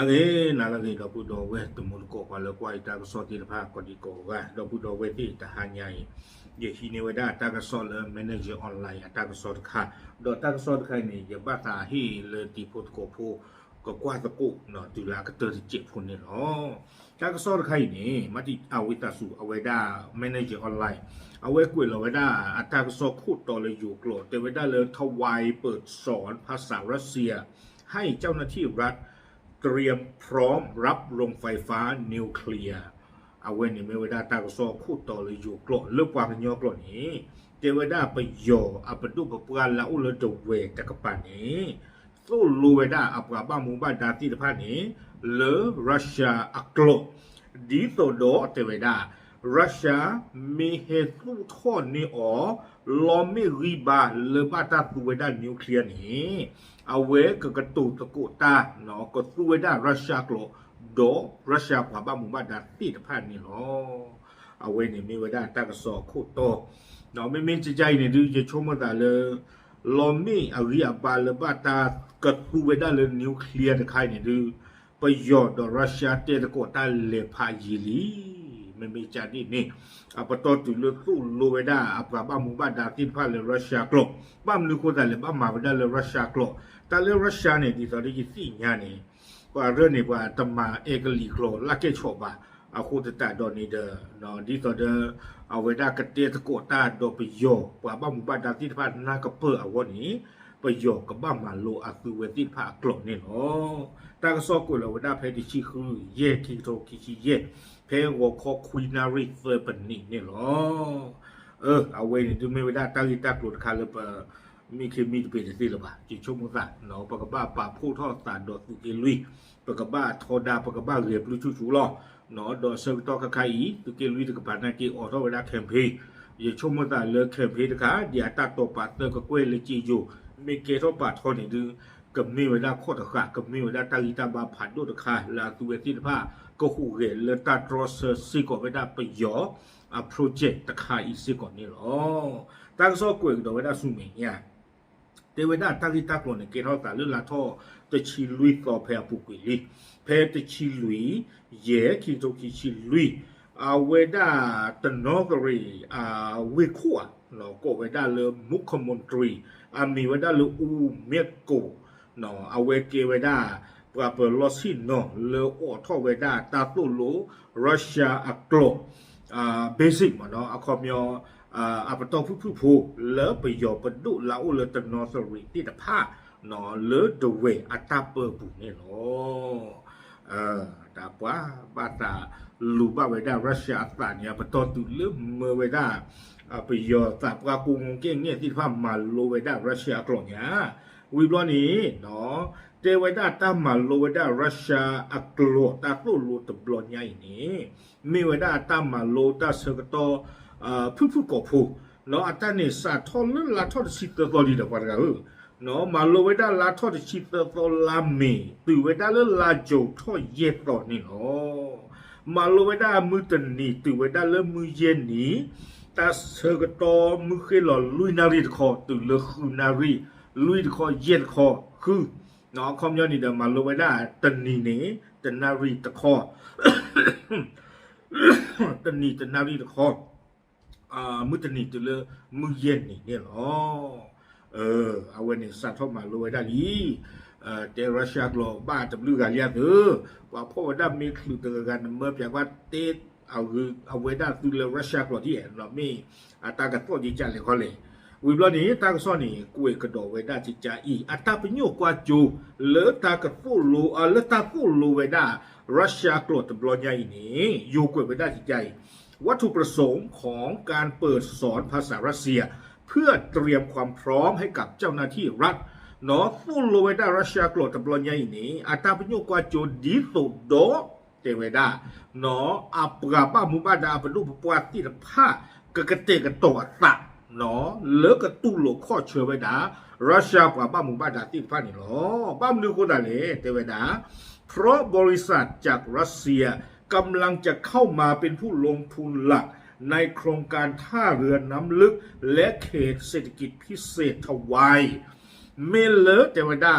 ละเกนาละเกดอกพุดอเวตมุนโกควาเลควายตากสอติภาคกอดิโกกาดอกพุดอเวที่ทหารใหญ่เยฮีเนเวดาตากสอเลเมเนเจอร์ออนไลน์ตากสอดค่ะดอกตากสอดค่ะนี่ยบาตาฮีเลติพุทโกพูก็กว่าตะกุเนอตุลาก็เตอร์เจ็บคนเนี่ยเนาะจากสอนใครนี่มาที่อาวิตาสูเอเวดาแมเนเจอร์ออนไลน์เอาไวกุยเาไวดาอัตราสอนคู่ต่อเลยอยู่โกรธเตเวดาเลยทวายเปิดสอนภาษารัสเซีย ให้เจ้าหน้าที่รัฐ เตรียมพร้อมรับโรงไฟฟ้านิวเคลียร์เอาไว้นี่ไม่ว้ได้ตาก็สอคูดต่อเลยอยู่โกรธเลือกความเป็นยอโกรธนี้เจว้ได้ไปโยอัปดุปปการละอุลเดเวตะกปานี้สู้ลูเวดาอัปราบ้ามูบ้าดาติตพานี้เลรัสเซียอักโลดีโตโดเตเวดารัสเซียมีเหตุสู้ทอนนี่อ๋อ လောမီရီဘာလေဘာတာသူဝေဒနျူကလ িয়ার နီအဝဲကကတူတကုတာနော်ကသူဝေဒရုရှားကလောဒေါ်ရုရှားဘာဘာမူဘာဒါတိတဖတ်နီလောအဝဲနေမီဝေဒတကဆောခုတော့နော်မင်းမင်းကြကြိုင်နေဒီချုံမတာလေလောမီအရီအပါလေဘာတာကသူဝေဒလေနျူကလ িয়ার တခိုင်နေဒီပယောဒေါ်ရုရှားတေတကုတာလေဖာဂျီလီ မမေချာဒီနေအပတော်တူလူသူလိုဝဒအပပမူဘဒါကိဖာလေရုရှားကလော့ပမ်လူကိုဒါလေပမာဝဒလေရုရှားကလော့တာလေရုရှားနေဒီဆိုဒီစီညာနေပါရနေပါတမအေဂလီကလော့လက်ကချောပါအခုတတတော်နေတယ်နော်ဒီဆိုတဲ့အဝဒကတေတကိုတာတော့ပယောပပမူဘဒါတိဖာနာကပအဝနီပယောကပမလိုအသူဝတိဖာကလော့နေနော်တာကစောကိုလောဝဒဖဲဒီချီခူယေကီတိုကီချီယေ เพลงหัวคอคุยนาริเฟอร์ปนิเนี่ยหรอเออเอาเวนี่ดูไม่ได้ตั้งยี่ตั้งกลุ่นคาเลยปมีเคมีเป็นสิหรือปะจิชุ่มสัตว์หนอปากบ้าป่าผู้ทอดสารดอสุกิลุยปากบ้าทอดาปากบ้าเรียบลุยชูชูล่อหนอดอเซอร์ตอคาคาอีตุกิลุยตุกปานากีออทอเวลาแคมเพยย่าชุ่มสัตว์เลือกแคมเพยนะคะเดี๋ยวตาโตปาเตอร์ก็กล้วยเลยจีอยู่มีเกทอปาทอนี่ดื้อกับมีเวลาโคตรขากับมีเวลาตั้งยี่ตั้งบาผันด้วยตะคาลาตุเวติภา รอสซิก็ไม่ได้ไปยออะโปรเจกต์ตะคาอีซิก่อนนี่หรอตั้งซอกวยก็ไม่ได้สุเมียเตวดาตักิตากลนเกทอตาลลาทอตะชีลุยก็เพอปุกุลิเพตะชีลุยเยคิโตคิชีลุยอาเวดาตนอกรีอาเวคัวเนาะก็เวดาเลมุขมนตรีอามีเวดาเลอูเมยโกเนาะอาเวเกเวดา ปราเปลอสิโนเลออทอเวดาตาตุโลรัสเซียอักโลอ่าเบสิกมาเนาะอะคอมยออ่าอะปตอผู้ผู้ผู้เลอไปยอปดุลาอุเลตนอสริติตะพาเนาะเลอเดเวอะตาเปบุนี่เนาะเอ่อตาปวาบาตาลูบาเวดารัสเซียอัตตาเนี่ยปตอตุเลเมเวดาอ่าไปยอตาปรากุงเก้งเนี่ยที่พามาโลเวดารัสเซียอักโลเนี่ยวิบลอนี้เนาะ เทวดาตามมาโลเวดารัสเซียอักโลตาตุโลตบลอนใหญ่นี่มีเวดาตามมาโลตาเสกโตอ่าผู้ผู้กอผู้เนาะอัตานี่สาทอนลาทอดสิตตอดีดกว่ากันเนาะมาโลเวดาลาทอดสิตตอลามีตุเวดาลลาโจทอเยตอนี่เนาะมาโลเวดามือตนีตุเวดาลมือเย็นนี้ตาเสกโตมือเคลอลุยนารีคอตุเลคูนารีลุยคอเย็นคอคือ နော်ကွန်မြူနီတီမှာလိုဝဲတာတနီနေတနာရီတခေါ်တနီတနာရီတခေါ်အာမုတနီတလမူရဲ့နေနေလောเออเอาไว้นี่สัตว์เข้ามาลอยได้ดีเอ่อเตรัสเซียกโลบ้าตบลูกาเลียเออว่าพ่อว่าได้มีคลุตกันเมื่อเพียงว่าเตเอาคือเอาไว้ได้ตุลรัสเซียกโลที่เห็นเรามีอัตรากับตัวดีจังเลยเขาเลย วิบลอนี้ตากซอนี่กุยกระโดเวดาจิจาอีอัตตาปญโยกว่าจูเลตากระฟูลูอะเลตาฟูลูเวดารัสเซียโกรดบลอใหญ่นี้อยู่กุยเวดาจิจาวัตถุประสงค์ของการเปิดสอนภาษารัสเซีย เพื่อเตรียมความพร้อมให้กับเจ้าหน้าที่รัฐเนาะฟูลูเวดารัสเซียโกรดบลอใหญ่นี้อัตตาปญโยกว่าจูดีสุดโดเทวดาเนาะอัปราบามุบาดาเปนุปปวาติรภากะกะเตกะโตอะ เนาะเลิกกับตู้หลวงข้อเชื่อไปดารัสเซียกว่าบ้านมึงบ้านดาติฟานี่หรอบ้านมึงคนไหนเตวดาเพราะบริษัทจากรัสเซียกำลังจะเข้ามาเป็นผู้ลงทุนหลักในโครงการท่าเรือน้ำลึก และเขตเศรษฐกิจพิเศษทวายเมเลเตวดา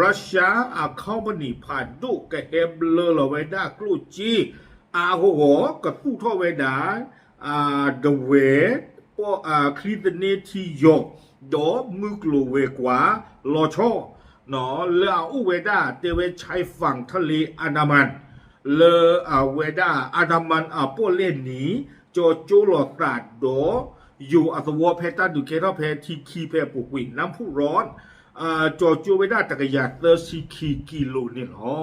รัสเซียอาเข้ามาหนีผ่านดุกเฮมเลอร์ไวดากลูจีอาโหกับผู้ท่อเวดาอาเดเว ปออ่าคริตเนทียกดอมึกโลเวกว่าลอชอเนาะเลออุเวดาเตเวชายฝั่งทะเลอันดามัน เลออาเวดาอันดามันอาโปเล่นนี้โจโจโลตราดโดอยู่อัตวเพตาดูเคทอเพทีคีเพปุกวินน้ำผู้ร้อนอ่าโจโจเวดาตะกยาเตอร์ซีคีกิโลนี่หรอ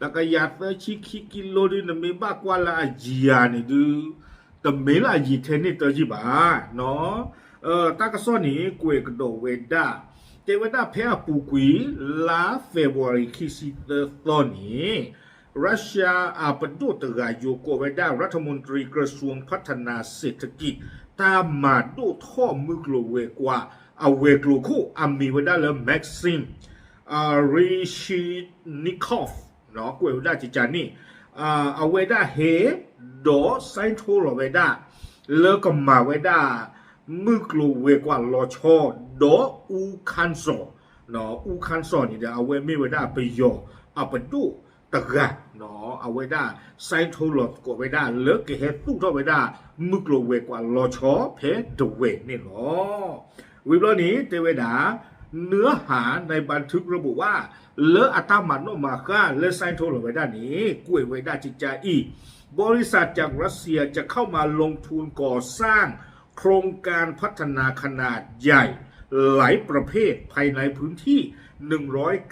ตะกยาเตอร์ซีคีกิโลนี่นะมีบ้ากว่าละอาจียนี่ดูแต่ไม่ละอาจีเทนี่ตอร์จีบ้าเนาะเออตากระซ้อนนี่กวยกระโดเวดาเทวดาเพอปูกุยลาเฟบรุยคิสิเตอร์ตอนนี้รัสเซียอาปดูตกาโยโกเวดารัฐมนตรีกระทรวงพัฒนาเศรษฐกิจ ตามมาดูท่อมือกลัวเวกว่าเอาเวกลูคู่อามีเวดาเลแม็กซิมอาริชินิคอฟเนาะกวยเวดาจิจานี่อาเอาเวดาเฮ โดไซโทลเวดาเลิกก็มาเวดามึกลูเวกว่าลอชอดออูคันโซเนาะอูคันโซนี่เดี๋ยวเอาไว้ไม่ไว้ได้ไปยอเอาไปดูตะกะเนาะเอาไว้ได้ไซโทโลดก็ไว้ได้เลิกเกเฮตู้ทอไว้ได้มึกลูเวกว่าลอชอเพดเวนี่เนาะวิบลอนี้เตเวดาเนื้อหาในบันทึกระบุว่าเลออัตามันโนมาค่าเลอไซโทลไว้ด้านนี้กล้วยไว้ด้าจิตใจอี บริษัทจากรัสเซียจะเข้ามาลงทุนก่อสร้างโครงการพัฒนาขนาดใหญ่ หลายประเภทภายในพื้นที่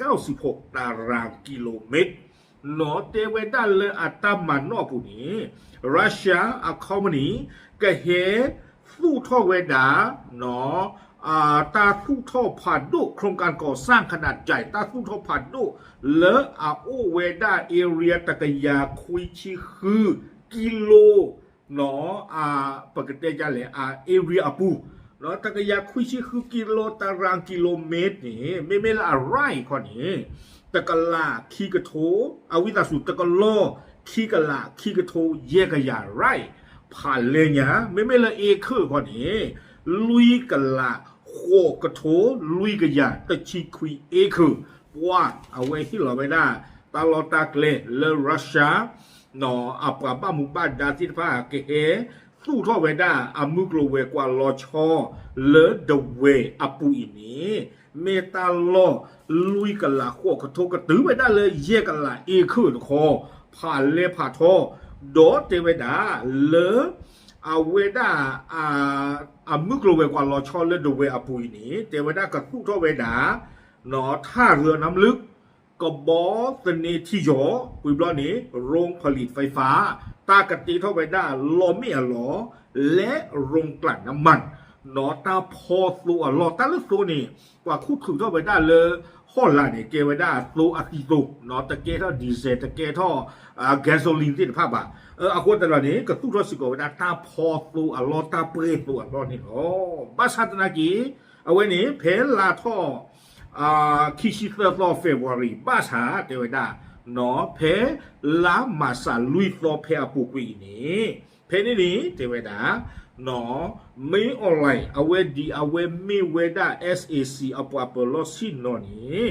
196 ตารางกิโลเมตรหนอเตเวดันเลอั ตาท่อเวดาหนออ่าตาสู้ท่อผ่านดุโครงการก่อสร้างขนาดใหญ่ตาสู้ท่อผ่านดุเลออาโอเวดาเอเรียตะกยาคุยชิคือ กิโลเนาะอาปกติจะเลยอาเอเรียปูเนาะตะกยาคุยชื่อคือกิโลตารางกิโลเมตรนี่ไม่ไม่ละอะไรข้อนี้ตะกะลาคีกะโทอวิตาสุตะกะโลคีกะลาคีกะโทเยกะยาไรผ่านเลยเนี่ยไม่ไม่ละเอคือข้อนี้ลุยกะลา โคกระโถลุยกระยาตะชีคุยเอคือว่าเอาไว้ที่เราไม่ได้ตลอดตากเลเลรัสชาหยนออับกับบ้ามุบ้านดาซิฟ้าเกเฮสู้ท่อเวด้าอามุกโลเวกว่าลอชอเลเดเวอปูอินีเมตาลอลุยกันละขั้วกระทกระตือไปได้เลยเยกันละเอคือคอผ่านเลผ่าท่อโดเตเวด้เล อาเวด้าอาอามึกโลเวกว่าลอชอเลดูเวอปุยนี่เตเวดากะทุกทอเวดาเนาะท่าเรือน้ำลึกกบบอสเนที่ยอปุยบลอนี้โรงผลิตไฟฟ้า ตากติท่าไปได้าลอไม่อะหลอ และโรงกลั่นน้ำมันเนอตาพอสูอะหลอตาลึกสูนี่กว่าคู่ถึงท่าไปได้เลยฮอเวด้าเลต ဟောလာနေကေဝဒသိုးအကီသိုးနော်တကယ်တော့ဒီဇယ်တကယ်တော့ဂက်ဆိုလင်တိဖပါအခုတလနေကသူရစကိုဝဒတာဖောသိုးအလောတာပရေသိုးအလောနေဩဘာသာတနာကြီးအဝဲနေဖဲလာတော့အာခီရှိသတ်တော့ဖေဗူရီဘာသာတေဝဒနော်ဖဲလာမာဆာလူီတော့ဖဲအပူကွီနေ เพนีเพนี่นี่เทวดาเนาะไม่ออนไลน์เอาเวดีเอาเวมีเวดา SAC อปอปโลซินโนนี่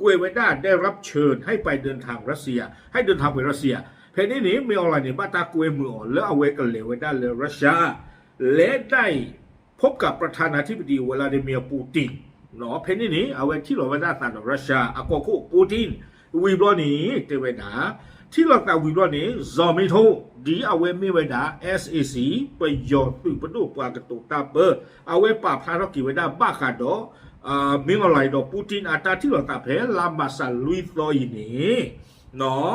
กวยเวดาได้รับเชิญให้ไปเดินทางรัสเซีย ให้เดินทางไปรัสเซีย เพนีนี่มีออนไลน์นี่บ้าตากวยมืออ่อนแล้วเอาเวกันเลวเวดาเลรัสเซียและได้พบกับประธานาธิบดีวลาดิเมียร์ปูตินเนาะเพนนี่นี่เอาไว้ที่เราไว้ด้านตานรัสเซียอากอคูปูตินวีบลอนี้เตเวดา ที่เราตาวีบลอนี้ซอมิโทดีเอาไว้ไม่ไว้ดา SAC ไปยอดตุปดูปากระตุกตาเปอร์เอาไว้ป่าพารกิไว้ดาบ้าขาดอ่ามิงอะไรดอปูตินอาตาที่เราตาเพลลามาซาลุยตอยนี้เนาะ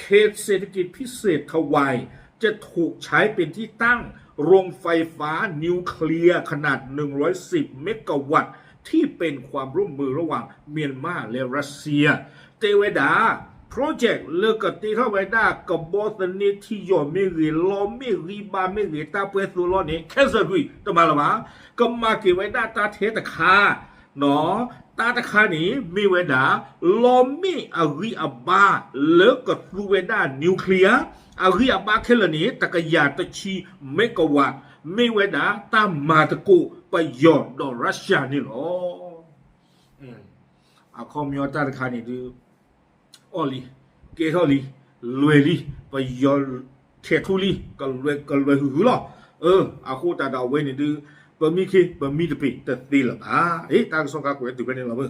เขตเศรษฐกิจพิเศษทวายจะถูกใช้เป็นที่ตั้งโรงไฟฟ้านิวเคลียร์ขนาด 110 เมกะวัตต์ ที่เป็นความร่วมมือระหว่างเมียนมาและรัสเซีย เตเวดา project လကတိထောက်ပဲတာကဘောစနေတီယောမေရီလောမေရီဘာမေရီတာပွဲဆိုလောနေခက်စကွီတမလာပါကမကေဝဲတာတာသေးတခါနော်တာတခါနေမေဝဲတာလောမေအရီအဘာလကသူဝဲတာနျူကလ িয়ার အရီအဘာခဲလနေတကရတချီမေကဝါမေဝဲတာတာမာတကိုပယောတော့ရုရှားနေလောအခေါ်မျောတာတခါနေသူ ละมาก็มา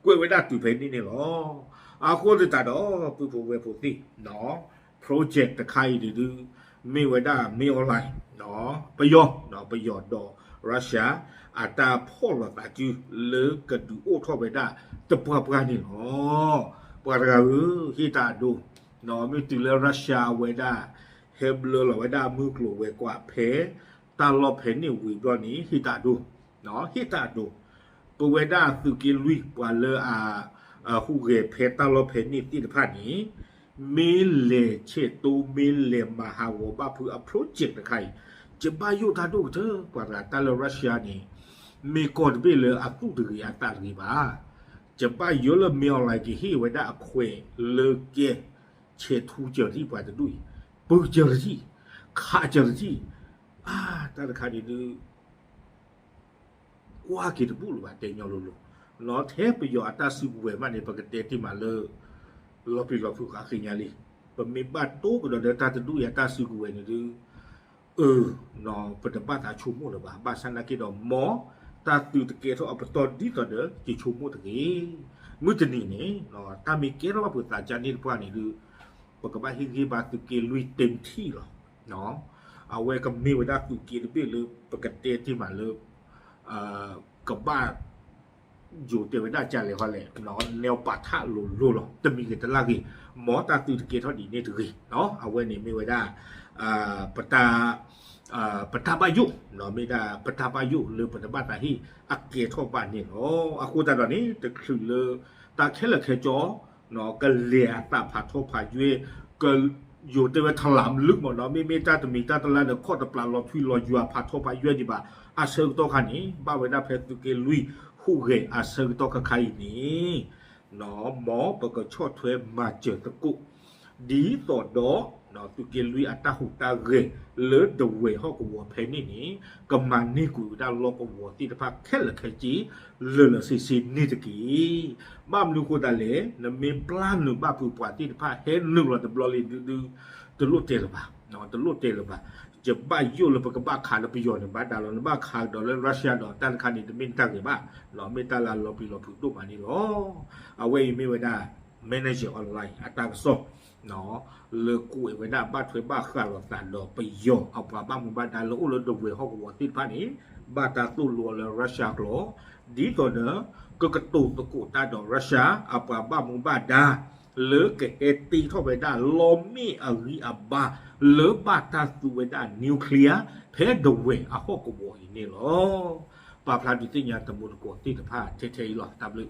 เกไวดาตาเทตะคาเนาะตาตะคานี้มีเวดาลอมีอารีอาบาเลิกกับซูเวดานิวเคลียร์อารีอาบาเคลนี้ตะกยาตะชีเมกะวัตต์ ไม่ ရုရှားอาตาพ่อละตาจูเลิกกระดูโอทอไปได้ตะปะปะนี่หรอปะกะเออฮิตาดูนอมิติเลรัสเซียไว้ได้เฮบเลละไว้ได้มือกลัวไว้กว่าเพตาลอเพนี่วีดอนี้ฮิตาดูเนาะฮิตาดูปะไว้ได้สุกิลุยปะเลอาอาฮูเกเพตาลอเพนี่ติดพานี้เมเลเชตูเมเลมหาวบาพืออโปรเจกต์นะใคร จะบายุทาดูเธอกว่าตาลรัสเซียนี่มีกฎไปเลยอักุดรีอัตารีบาจะบายุเลยมีอะไรกี่ที่ไว้ได้อคุยเลเกเชทูเจอที่ไปจะดุยปืเจอที่ข้าเจอที่อาตาลคาดีดูว่ากิดบุลว่าเตยอลุลุลอเทปยอัตาสิบเวมันในประเทศที่มาเลยลอปีลอฟุกอาคินยาลีเป็นมีบาตุกเดอเดตาจะดูอัตาสิบเวนี่ดู ta chu mo la ba ba san la ki do mo ta tu te ke to apa to di to de ki chu mo te ki mu te ni ni no ta mi ke ro ba pu ta jan ni pa ni lu pa ka ba hi ki ba tu ki lui tem thi lo no a we ka mi wa da tu ki de pe lu pa ka te ti ma lu a ka ba อยู่เตวดาจาเลยเขาเลยเนาะแนวปะทะลุลุหรอจะมีกันตลากีหมอตาตือเกทอดีนี่ถือเนาะเอาไว้นี่ไม่ไว้ได้ uh, peta uh, peta bayu no mi da peta bayu le peta bata hi akke tho pa ni no aku da da ni te khu le ta khe le khe jo no ka le ta pha tho pha yue ka อยู่แต่ว่าทางหลามลึกหมดเนาะไม่ไม่ตาตมีตาตะละเนี่ยข้อตะปลาลอทุยลอยยัวพาทอพายัวดีบ่าอาเซิงโตคันนี้บ้าเวลาเพชรตุเกลุยคู่เกอาเซิงโตกะไคนี้หนอหมอปกชอดเทวมาเจอตะกุดีต่อดอ နော်သူကလူအတဟုတာရေလေဒဝေဟောကဝဖဲနေနီကမန်နီကူဒါလောကဝတိတဖခဲလခဲကြီးလေလစီစီနီတကီမမ်လူကိုတလေနမေပလန်နဘပူပွားတိတဖဟဲနုလတဘလလီဒူဒူတလို့တဲလပါနော်တလို့တဲလပါจะบ้ายุ่了ปกบ้าขาดประโยชน์บ้าดาลบ้าขาดดอลรัสเซียดอตันคันนี่จะมินตักเลยบ้าเราไม่ตาลาเราปีเราผูกตุ้มอันนี้หรอเอาไว้ไม่ไว้ได้ manager ออนไลน์อัตราส่ง เนาะเลกูไว้ได้บ้าถวยบ้าขาดเราตันดอกประโยชน์เอาปลาบ้ามุบ้าดาเราอุลดเวห้องวัวติดพันนี้บ้าตาตู้ลัวเลยรัสเซียหรอดีตัวเนอะก็กระตุกตะกุตาดอกรัสเซียเอาปลาบ้ามุบ้าดาหรือเกเอตีเข้าไปได้ลมมีอริอับบา le bata suweda nuclear phe the way a ho ko bo ni lo pa phla di tinya tamu ko ti ta pha che che lo tablu